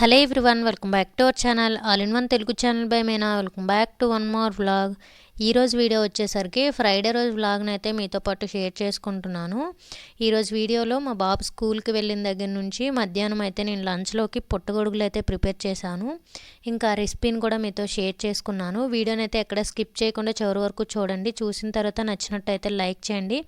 Hello everyone welcome back to our channel all in one Telugu channel by Mena. Welcome back to one more vlog. ఈరోజు video వచ్చేసరికి Friday రోజు వ్లాగ్ని అయితే మీతో పాటు share చేసుకుంటున్నాను. ఈరోజు వీడియోలో మా బాబు స్కూల్కి వెళ్ళిన దగ్గర నుంచి మధ్యాహ్నం అయితే నేను లంచ్లోకి పుట్టగొడుగులు అయితే ప్రిపేర్ చేశాను. ఇంకా రెసిపీని కూడా మీతో షేర్ చేసుకున్నాను. వీడియోని అయితే ఎక్కడ స్కిప్ చేయకుండా చివరి వరకు చూడండి. చూసిన తర్వాత నచ్చినట్టయితే లైక్ చేయండి.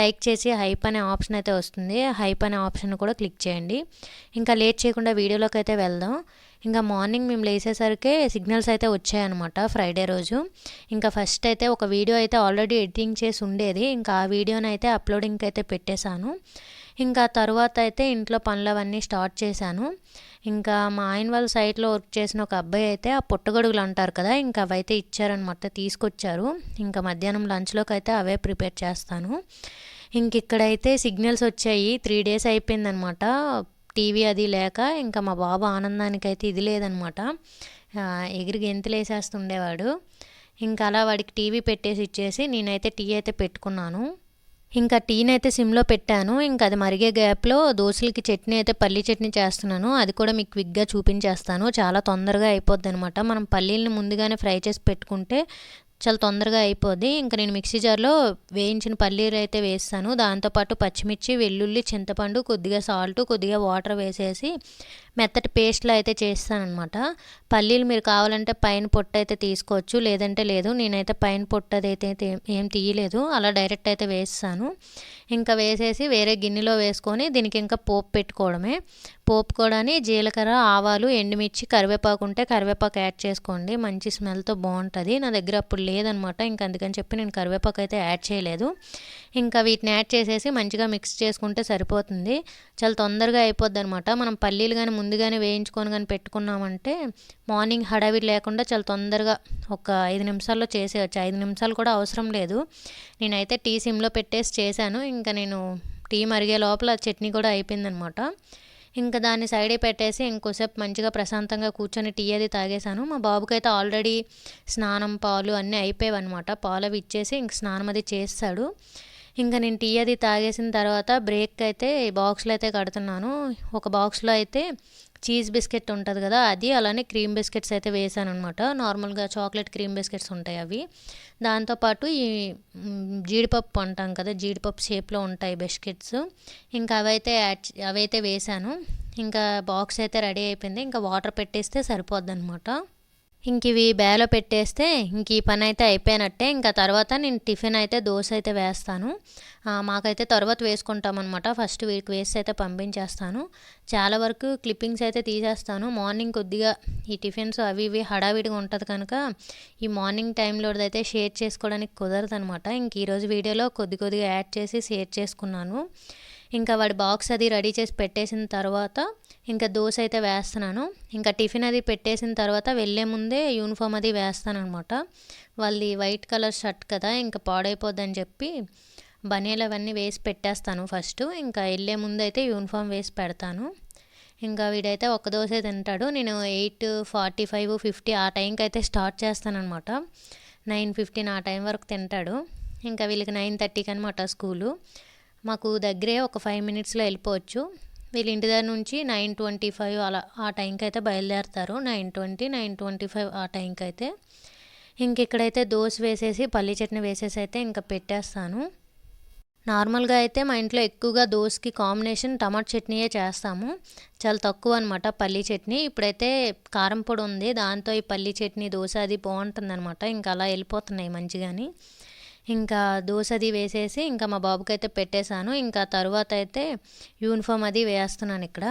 లైక్ చేసి హైప్ అనే ఆప్షన్ అయితే వస్తుంది. హైప్ అనే ఆప్షన్ కూడా క్లిక్ చేయండి. ఇంకా లేట్ చేయకుండా వీడియోలోకి అయితే వెళ్దాం. ఇంకా మార్నింగ్ మేము లేచేసరికి సిగ్నల్స్ అయితే వచ్చాయన్నమాట ఫ్రైడే రోజు. ఇంకా ఫస్ట్ అయితే ఒక వీడియో అయితే ఆల్రెడీ ఎడిటింగ్ చేసి ఉండేది. ఇంకా ఆ వీడియోని అయితే అప్లోడింగ్కి అయితే పెట్టేశాను. ఇంకా తర్వాత అయితే ఇంట్లో పనులు అవన్నీ స్టార్ట్ చేశాను. ఇంకా మా ఆయన వాళ్ళ సైట్లో వర్క్ చేసిన ఒక అబ్బాయి అయితే ఆ పుట్టగొడుగులు అంటారు కదా ఇంకా అవైతే ఇచ్చారనమాట తీసుకొచ్చారు. ఇంకా మధ్యాహ్నం లంచ్లోకి అయితే అవే ప్రిపేర్ చేస్తాను. ఇంక ఇక్కడైతే సిగ్నల్స్ వచ్చాయి. త్రీ డేస్ అయిపోయిందనమాట టీవీ అది లేక ఇంకా మా బాబు ఆనందానికి అయితే ఇది లేదనమాట. ఎగిరి గెంతులు వేసేస్తుండేవాడు ఇంకా అలా వాడికి టీవీ పెట్టేసి ఇచ్చేసి నేనైతే టీ అయితే పెట్టుకున్నాను. ఇంకా టీని అయితే సిమ్లో పెట్టాను. ఇంకా అది మరిగే గ్యాప్లో దోశలకి చట్నీ అయితే పల్లీ చట్నీ చేస్తున్నాను. అది కూడా మీకు క్విక్గా చూపించేస్తాను. చాలా తొందరగా అయిపోద్ది అనమాట మనం పల్లీలను ముందుగానే ఫ్రై చేసి పెట్టుకుంటే చాలా తొందరగా అయిపోద్ది. ఇంకా నేను మిక్సీ జార్లో వేయించిన పల్లీలు అయితే వేస్తాను. దాంతోపాటు పచ్చిమిర్చి వెల్లుల్లి చింతపండు కొద్దిగా సాల్ట్ కొద్దిగా వాటర్ వేసేసి మెత్తటి పేస్ట్లో అయితే చేస్తానమాట పల్లీలు మీరు కావాలంటే పైన పొట్టు అయితే తీసుకోవచ్చు. లేదంటే లేదు. నేనైతే పైన పొట్టు అదైతే ఏం తీయలేదు. అలా డైరెక్ట్ అయితే వేస్తాను. ఇంకా వేసేసి వేరే గిన్నెలో వేసుకొని దీనికి ఇంకా పోపు పెట్టుకోవడమే. పోపు కూడా జీలకర్ర ఆవాలు ఎండుమిర్చి కరివేపాకు ఉంటే కరివేపాకు యాడ్ చేసుకోండి. మంచి స్మెల్తో బాగుంటుంది. నా దగ్గర అప్పుడు లేదనమాట. ఇంకా అందుకని చెప్పి నేను కరివేపాకు అయితే యాడ్ చేయలేదు. ఇంకా వీటిని యాడ్ చేసేసి మంచిగా మిక్స్ చేసుకుంటే సరిపోతుంది. చాలా తొందరగా అయిపోద్ది అనమాట మనం పల్లీలు కానీ ముందుగానే వేయించుకొని కానీ పెట్టుకున్నామంటే మార్నింగ్ హడావిడి లేకుండా చాలా తొందరగా ఒక ఐదు నిమిషాల్లో చేసేయచ్చు. ఐదు నిమిషాలు కూడా అవసరం లేదు. నేనైతే టీ సిమ్లో పెట్టేసి చేశాను. ఇంకా నేను టీ మరిగే లోపల చట్నీ కూడా అయిపోయిందనమాట. ఇంకా దాన్ని సైడే పెట్టేసి ఇంకోసేపు మంచిగా ప్రశాంతంగా కూర్చొని టీ అది తాగేశాను. మా బాబుకి అయితే ఆల్రెడీ స్నానం పాలు అన్నీ అయిపోయావన్నమాట. పాలు అవి ఇచ్చేసి ఇంక స్నానం అది చేస్తాడు. ఇంకా నేను టీ అది తాగేసిన తర్వాత బ్రేక్ అయితే బాక్స్లో అయితే కడుతున్నాను. ఒక బాక్స్లో అయితే చీజ్ బిస్కెట్ ఉంటుంది కదా అది అలానే క్రీమ్ బిస్కెట్స్ అయితే వేసాను అనమాట నార్మల్గా చాక్లెట్ క్రీమ్ బిస్కెట్స్ ఉంటాయి అవి. దాంతోపాటు ఈ జీడిపప్పు అంటాం కదా జీడిపప్పు షేప్లో ఉంటాయి బిస్కెట్స్. ఇంకా అవైతే యాడ్ అవైతే వేసాను. ఇంకా బాక్స్ అయితే రెడీ అయిపోయింది. ఇంకా వాటర్ పెట్టేస్తే సరిపోద్ది అనమాట ఇంక ఇవి బేలో పెట్టేస్తే ఇంక ఈ పని అయితే అయిపోయినట్టే. ఇంకా తర్వాత నేను టిఫిన్ అయితే దోశ అయితే వేస్తాను. మాకైతే తర్వాత వేసుకుంటామన్నమాట. ఫస్ట్ వీడికి వేసి అయితే పంపించేస్తాను. చాలా వరకు క్లిప్పింగ్స్ అయితే తీసేస్తాను. మార్నింగ్ కొద్దిగా ఈ టిఫిన్స్ అవి ఇవి హడావిడిగా ఉంటుంది కనుక ఈ మార్నింగ్ టైంలో అయితే షేర్ చేసుకోవడానికి కుదరదు అనమాట ఇంక ఈరోజు వీడియోలో కొద్ది కొద్దిగా యాడ్ చేసి షేర్ చేసుకున్నాను. ఇంకా వాడి బాక్స్ అది రెడీ చేసి పెట్టేసిన తర్వాత ఇంకా దోశ అయితే వేస్తున్నాను. ఇంకా టిఫిన్ అది పెట్టేసిన తర్వాత వెళ్ళే ముందే యూనిఫామ్ అది వేస్తాను అనమాట వాళ్ళది వైట్ కలర్ షర్ట్ కదా ఇంకా పాడైపోద్దని చెప్పి బనీలు అవన్నీ వేసి పెట్టేస్తాను ఫస్ట్. ఇంకా వెళ్ళే ముందు అయితే యూనిఫామ్ వేసి పెడతాను. ఇంకా వీడైతే ఒక దోశ తింటాడు. నేను ఎయిట్ ఫార్టీ ఫైవ్ ఫిఫ్టీ ఆ టైంకి అయితే స్టార్ట్ చేస్తానమాట నైన్ ఫిఫ్టీన్ ఆ టైం వరకు తింటాడు. ఇంకా వీళ్ళకి నైన్ థర్టీకి అనమాట స్కూలు. మాకు దగ్గరే ఒక ఫైవ్ మినిట్స్లో వెళ్ళిపోవచ్చు. వీళ్ళ ఇంటి దగ్గర నుంచి నైన్ ట్వంటీ ఫైవ్ అలా ఆ టైంకి అయితే బయలుదేరుతారు. Nine twenty nine twenty five ఆ టైంకి అయితే ఇంక ఇక్కడైతే దోశ వేసేసి పల్లి చట్నీ వేసేసి అయితే ఇంకా పెట్టేస్తాను. నార్మల్గా అయితే మా ఇంట్లో ఎక్కువగా దోశకి కాంబినేషన్ టమాటో చట్నీయే చేస్తాము. చాలా తక్కువ అనమాట పల్లీ చట్నీ. ఇప్పుడైతే కారం పొడి ఉంది. దాంతో ఈ పల్లీ చట్నీ దోశ అది బాగుంటుంది అనమాట ఇంకా అలా వెళ్ళిపోతున్నాయి మంచిగాని. ఇంకా దోశ అది వేసేసి ఇంకా మా బాబుకి అయితే పెట్టేశాను. ఇంకా తర్వాత అయితే యూనిఫామ్ అది వేస్తున్నాను ఇక్కడ.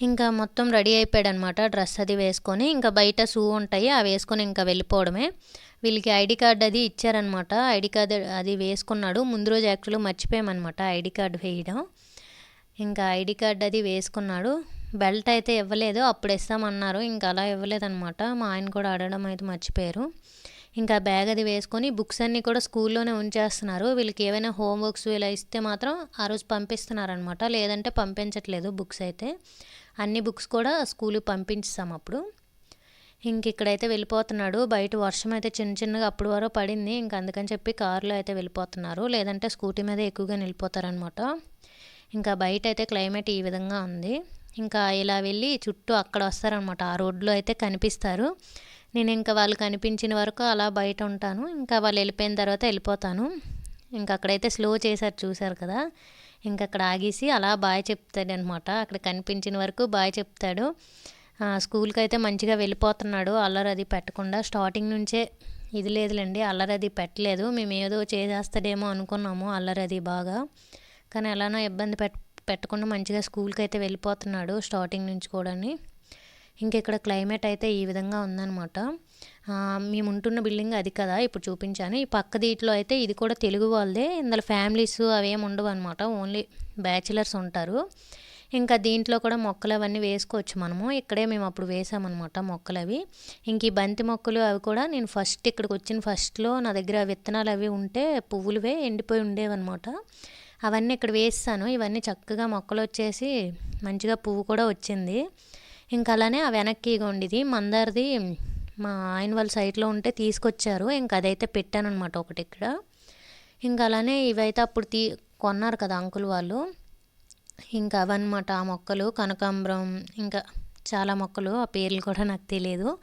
ఇంకా మొత్తం రెడీ అయిపోయాడు అనమాట డ్రెస్ అది వేసుకొని ఇంకా బయట షూ ఉంటాయి అవి వేసుకొని ఇంకా వెళ్ళిపోవడమే. వీళ్ళకి ఐడి కార్డ్ అది ఇచ్చారనమాట. ఐడి కార్డ్ అది వేసుకున్నాడు. ముందు రోజు యాక్చువల్గా మర్చిపోయామన్నమాట ఐడి కార్డ్ వేయడం. ఇంకా ఐడి కార్డ్ అది వేసుకున్నాడు. బెల్ట్ అయితే ఇవ్వలేదు. అప్పుడు ఇస్తామన్నారు. ఇంకా అలా ఇవ్వలేదన్నమాట మా ఆయన కూడా అడగడం అయితే మర్చిపోయారు. ఇంకా బ్యాగ్ అది వేసుకొని బుక్స్ అన్నీ కూడా స్కూల్లోనే ఉంచేస్తున్నారు. వీళ్ళకి ఏవైనా హోంవర్క్స్ ఇలా ఇస్తే మాత్రం ఆ రోజు పంపిస్తున్నారనమాట. లేదంటే పంపించట్లేదు బుక్స్ అయితే. అన్ని బుక్స్ కూడా స్కూల్కి పంపించాం అప్పుడు. ఇంక ఇక్కడైతే వెళ్ళిపోతున్నాడు. బయట వర్షం అయితే చిన్న చిన్నగా అప్పుడు వరకు పడింది. ఇంక అందుకని చెప్పి కారులో అయితే వెళ్ళిపోతున్నారు. లేదంటే స్కూటీ మీద ఎక్కువగా వెళ్ళిపోతారనమాట ఇంకా బయట అయితే క్లైమేట్ ఈ విధంగా ఉంది. ఇంకా ఇలా వెళ్ళి చుట్టూ అక్కడ వస్తారనమాట ఆ రోడ్లో అయితే కనిపిస్తారు. నేను ఇంకా వాళ్ళు కనిపించిన వరకు అలా బయట ఉంటాను. ఇంకా వాళ్ళు వెళ్ళిపోయిన తర్వాత వెళ్ళిపోతాను. ఇంకా అక్కడైతే స్లో చేశారు చూశారు కదా. ఇంకా అక్కడ ఆగేసి అలా బాయ్ చెప్తాడు అనమాట అక్కడ కనిపించిన వరకు బాయ్ చెప్తాడు. స్కూల్కి అయితే మంచిగా వెళ్ళిపోతున్నాడు. అల్లరి అది పెట్టకుండా స్టార్టింగ్ నుంచే ఇది లేదులేండి అల్లరి అది పెట్టలేదు. మేము ఏదో చేసేస్తాడేమో అనుకున్నాము అల్లరి అది బాగా. కానీ ఎలానో ఇబ్బంది పెట్ పెట్టకుండా మంచిగా స్కూల్కి అయితే వెళ్ళిపోతున్నాడు స్టార్టింగ్ నుంచి కూడా ఇంక ఇక్కడ క్లైమేట్ అయితే ఈ విధంగా ఉందన్నమాట. మేము ఉంటున్న బిల్డింగ్ అది కదా ఇప్పుడు చూపించాను. ఈ పక్క దీంట్లో అయితే ఇది కూడా తెలుగు వాళ్ళదే ఇందులో ఫ్యామిలీస్ అవేం ఉండవు అనమాట ఓన్లీ బ్యాచిలర్స్ ఉంటారు. ఇంకా దీంట్లో కూడా మొక్కలు అవన్నీ వేసుకోవచ్చు మనము. ఇక్కడే మేము అప్పుడు వేసామన్నమాట మొక్కలు అవి ఇంక ఈ బంతి మొక్కలు అవి కూడా నేను ఫస్ట్ ఇక్కడికి వచ్చిన ఫస్ట్లో నా దగ్గర విత్తనాలు అవి ఉంటే పువ్వులువే ఎండిపోయి ఉండేవన్నమాట. అవన్నీ ఇక్కడ వేస్తాను. ఇవన్నీ చక్కగా మొక్కలు వచ్చేసి మంచిగా పువ్వు కూడా వచ్చింది. ఇంకా అలానే ఆ వెనక్కి ఉండేది మందారిది మా ఆయన వాళ్ళ సైట్లో ఉంటే తీసుకొచ్చారు. ఇంకా అదైతే పెట్టాను అనమాట ఒకటి ఇక్కడ. ఇంకా అలానే ఇవైతే అప్పుడు తీ కొన్నారు కదా అంకుల్ వాళ్ళు. ఇంకా అవన్నమాట ఆ మొక్కలు కనకాంబరం ఇంకా చాలా మొక్కలు. ఆ పేర్లు కూడా నాకు తెలియదు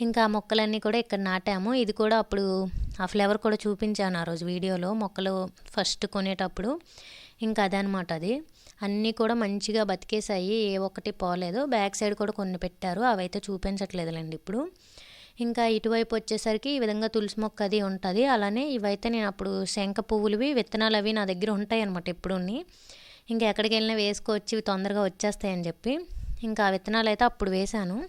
ఇంకా ఆ మొక్కలన్నీ కూడా ఇక్కడ నాటాము. ఇది కూడా అప్పుడు ఆ ఫ్లేవర్ కూడా చూపించాను ఆ రోజు వీడియోలో. మొక్కలు ఫస్ట్ కొనేటప్పుడు. ఇంకా అదనమాట అది. అన్నీ కూడా మంచిగా బతికేసాయి ఏ ఒక్కటి పోలేదు. బ్యాక్ సైడ్ కూడా కొన్ని పెట్టారు అవైతే చూపించట్లేదులేండి ఇప్పుడు. ఇంకా ఇటువైపు వచ్చేసరికి ఈ విధంగా తులసి మొక్క అది ఉంటుంది. అలానే ఇవైతే నేను అప్పుడు శంఖ పువ్వులవి విత్తనాలు అవి నా దగ్గర ఉంటాయి అనమాట ఎప్పుడుని. ఇంకా ఎక్కడికి వెళ్ళినా వేసుకోవచ్చు ఇవి తొందరగా వచ్చేస్తాయని చెప్పి. ఇంకా ఆ విత్తనాలు అయితే అప్పుడు వేశాను.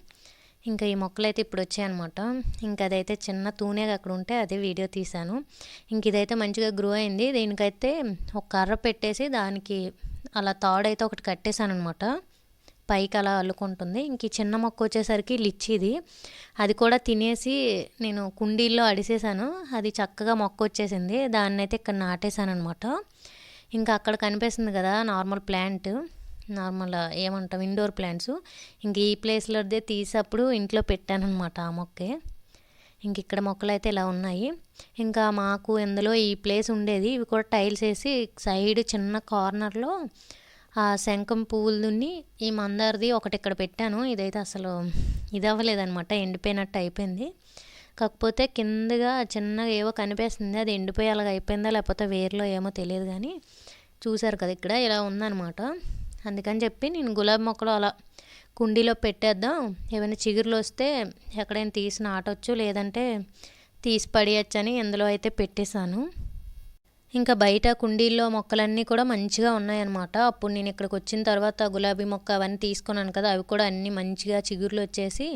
ఇంకా ఈ మొక్కలు అయితే ఇప్పుడు వచ్చాయన్నమాట. ఇంకా అదైతే చిన్న తూనేగా అక్కడ ఉంటే అదే వీడియో తీశాను. ఇంక ఇదైతే మంచిగా గ్రో అయింది. దీనికైతే ఒక కర్ర పెట్టేసి దానికి అలా తాడైతే ఒకటి కట్టేశాను అనమాట పైకి అలా అల్లుకుంటుంది. ఇంక చిన్న మొక్క వచ్చేసరికి లిచ్చిది అది కూడా తినేసి నేను కుండీల్లో అడిసేసాను అది చక్కగా మొక్క వచ్చేసింది. దాన్ని అయితే ఇక్కడ నాటేశాను అనమాట ఇంకా అక్కడ కనిపిస్తుంది కదా నార్మల్ ప్లాంట్. నార్మల్ ఏమంటాం ఇండోర్ ప్లాంట్స్. ఇంక ఈ ప్లేస్లోదే తీసప్పుడు ఇంట్లో పెట్టానమాట ఆ మొక్కే. ఇంక ఇక్కడ మొక్కలు అయితే ఇలా ఉన్నాయి. ఇంకా మాకు ఇందులో ఈ ప్లేస్ ఉండేది ఇవి కూడా టైల్స్ వేసి సైడ్ చిన్న కార్నర్లో ఆ శంఖం పువ్వులు దున్ని ఈ మందారది ఒకటి ఇక్కడ పెట్టాను. ఇదైతే అసలు ఇది అవ్వలేదనమాట ఎండిపోయినట్టు అయిపోయింది. కాకపోతే కిందగా చిన్నగా ఏవో కనిపిస్తుంది అది ఎండిపోయి అలాగ అయిపోయిందా లేకపోతే వేరులో ఏమో తెలియదు కానీ చూశారు కదా ఇక్కడ ఇలా ఉందన్నమాట. అందుకని చెప్పి నేను గులాబీ మొక్కలు అలా కుండీలో పెట్టేద్దాం. ఏమైనా చిగురులు వస్తే ఎక్కడైనా తీసి నాటవచ్చు లేదంటే తీసి పడేయచ్చు అని ఇందులో అయితే పెట్టేశాను. ఇంకా బయట కుండీల్లో మొక్కలన్నీ కూడా మంచిగా ఉన్నాయన్నమాట. అప్పుడు నేను ఇక్కడికి వచ్చిన తర్వాత గులాబీ మొక్క అవన్నీ తీసుకున్నాను కదా అవి కూడా అన్నీ మంచిగా చిగురులు వచ్చేసి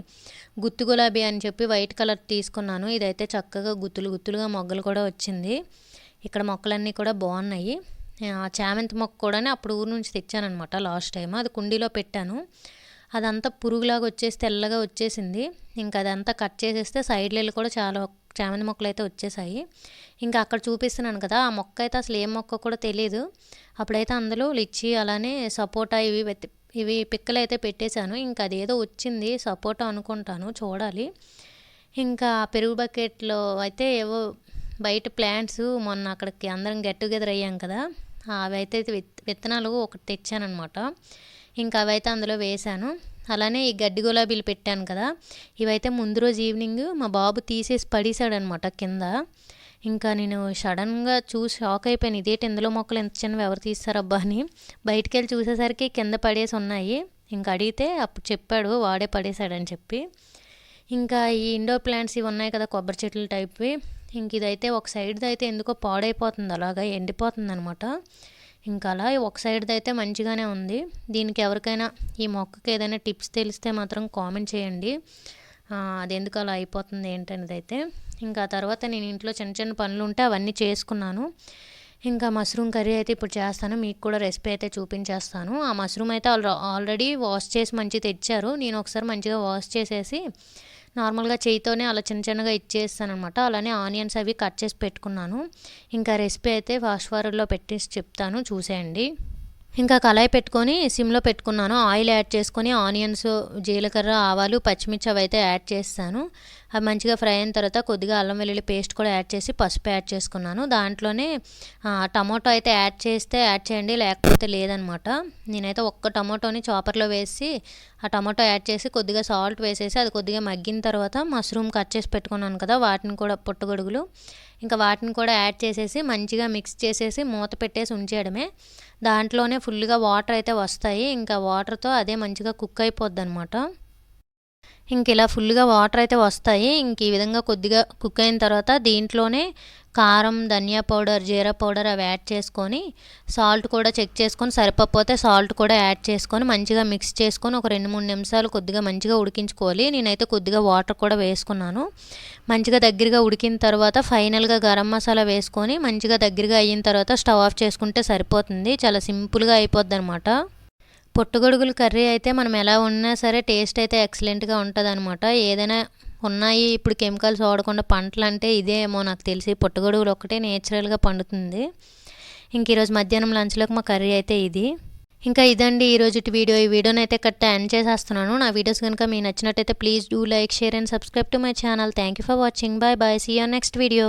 గుత్తు గులాబీ అని చెప్పి వైట్ కలర్ తీసుకున్నాను. ఇదైతే చక్కగా గుత్తులు గుత్తులుగా మొగ్గలు కూడా వచ్చింది. ఇక్కడ మొక్కలన్నీ కూడా బాగున్నాయి. చామంతి మొక్క కూడా అప్పుడు ఊరు నుంచి తెచ్చానమాట లాస్ట్ టైం అది కుండీలో పెట్టాను. అదంతా పురుగులాగా వచ్చేసి తెల్లగా వచ్చేసింది. ఇంకా అదంతా కట్ చేసేస్తే సైడ్లలో కూడా చాలా చామంతి మొక్కలు అయితే వచ్చేసాయి. ఇంకా అక్కడ చూపిస్తున్నాను కదా ఆ మొక్క అయితే అసలు ఏ మొక్క కూడా తెలియదు అప్పుడైతే అందులో లిచ్చి అలానే సపోటా ఇవి ఇవి పిక్కలు అయితే పెట్టేశాను. ఇంకా అదేదో వచ్చింది సపోటా అనుకుంటాను చూడాలి. ఇంకా పెరుగు బకెట్లో అయితే ఏవో బయట ప్లాంట్స్ మొన్న అక్కడికి అందరం గెట్ టుగెదర్ అయ్యాం కదా అవి అయితే విత్తనాలు ఒకటి తెచ్చానమాట ఇంకా అవైతే అందులో వేశాను. అలానే ఈ గడ్డి గులాబీలు పెట్టాను కదా ఇవైతే ముందు రోజు ఈవినింగ్ మా బాబు తీసేసి పడేశాడనమాట కింద. ఇంకా నేను సడన్గా చూసి షాక్ అయిపోయాను. ఇదేంటి ఇందులో మొక్కలు ఎంత చిన్నవి ఎవరు తీస్తారబ్బా అని. బయటికి వెళ్ళి చూసేసరికి కింద పడేసి ఉన్నాయి. ఇంకా అడిగితే అప్పుడు చెప్పాడు వాడే పడేశాడని చెప్పి. ఇంకా ఈ ఇండోర్ ప్లాంట్స్ ఇవి ఉన్నాయి కదా కొబ్బరి చెట్లు టైప్వి ఇంక ఇదైతే ఒక సైడ్ది అయితే ఎందుకో పాడైపోతుంది అలాగా ఎండిపోతుంది అనమాట ఇంకా అలా ఒక సైడ్ది అయితే మంచిగానే ఉంది. దీనికి ఎవరికైనా ఈ మొక్కకి ఏదైనా టిప్స్ తెలిస్తే మాత్రం కామెంట్ చేయండి. అది ఎందుకు అలా అయిపోతుంది ఏంటనేది అయితే ఇంకా తర్వాత నేను ఇంట్లో చిన్న చిన్న పనులు ఉంటే అవన్నీ చేసుకున్నాను. ఇంకా మష్రూమ్ కర్రీ అయితే ఇప్పుడు చేస్తాను. మీకు కూడా రెసిపీ అయితే చూపించేస్తాను. ఆ మష్రూమ్ అయితే ఆల్రె ఆల్రెడీ వాష్ చేసి మంచిగా తెచ్చారు. నేను ఒకసారి మంచిగా వాష్ చేసేసి నార్మల్గా చేయితోనే అలా చిన్న చిన్నగా ఇచ్చేస్తాను అనమాట అలానే ఆనియన్స్ అవి కట్ చేసి పెట్టుకున్నాను. ఇంకా రెసిపీ అయితే ఫాస్ట్ ఫార్వర్డ్లో పెట్టేసి చెప్తాను చూసేయండి. ఇంకా కళాయి పెట్టుకొని సిమ్లో పెట్టుకున్నాను. ఆయిల్ యాడ్ చేసుకొని ఆనియన్స్ జీలకర్ర ఆవాలు పచ్చిమిర్చి అవి అయితే యాడ్ చేస్తాను. అవి మంచిగా ఫ్రై అయిన తర్వాత కొద్దిగా అల్లం వెల్లుల్లి పేస్ట్ కూడా యాడ్ చేసి పసుపు యాడ్ చేసుకున్నాను. దాంట్లోనే టమాటో అయితే యాడ్ చేస్తే యాడ్ చేయండి లేకపోతే లేదనమాట. నేనైతే ఒక్క టమాటోని చాపర్లో వేసి ఆ టమాటో యాడ్ చేసి కొద్దిగా సాల్ట్ వేసేసి అది కొద్దిగా మగ్గిన తర్వాత మష్రూమ్ కట్ చేసి పెట్టుకున్నాను కదా వాటిని కూడా పుట్టగొడుగులు. ఇంకా వాటిని కూడా యాడ్ చేసేసి మంచిగా మిక్స్ చేసేసి మూత పెట్టేసి ఉంచేయడమే. దాంట్లోనే ఫుల్గా వాటర్ అయితే వస్తాయి. ఇంకా వాటర్తో అదే మంచిగా కుక్ అయిపోద్ది అనమాట ఇంక ఇలా ఫుల్గా వాటర్ అయితే వస్తాయి. ఇంక ఈ విధంగా కొద్దిగా కుక్ అయిన తర్వాత దీంట్లోనే కారం ధనియా పౌడర్ జీరా పౌడర్ అవి యాడ్ చేసుకొని సాల్ట్ కూడా చెక్ చేసుకొని సరిపోతే సాల్ట్ కూడా యాడ్ చేసుకొని మంచిగా మిక్స్ చేసుకొని ఒక రెండు మూడు నిమిషాలు కొద్దిగా మంచిగా ఉడికించుకోవాలి. నేనైతే కొద్దిగా వాటర్ కూడా వేసుకున్నాను. మంచిగా దగ్గరగా ఉడికిన తర్వాత ఫైనల్గా గరం మసాలా వేసుకొని మంచిగా దగ్గరగా అయిన తర్వాత స్టవ్ ఆఫ్ చేసుకుంటే సరిపోతుంది. చాలా సింపుల్గా అయిపోద్ది అనమాట పుట్టగొడుగుల కర్రీ అయితే మనం ఎలా ఉన్నా సరే టేస్ట్ అయితే ఎక్సలెంట్గా ఉంటుంది అనమాట ఏదైనా ఉన్నాయి ఇప్పుడు కెమికల్స్ వాడకుండా పంటలు అంటే ఇదే ఏమో నాకు తెలిసి పుట్టగొడుగులు ఒక్కటే నేచురల్గా పండుతుంది. ఇంక ఈరోజు మధ్యాహ్నం లంచ్లోకి మా కర్రీ అయితే ఇది. ఇంకా ఇదండి ఈరోజు వీడియో. ఈ వీడియోని అయితే కట్ట ఎండ్ చేసేస్తున్నాను. నా వీడియోస్ కనుక మీకు నచ్చినట్టయితే please do like share and subscribe to my channel. Thank you for watching. Bye bye. See you next video.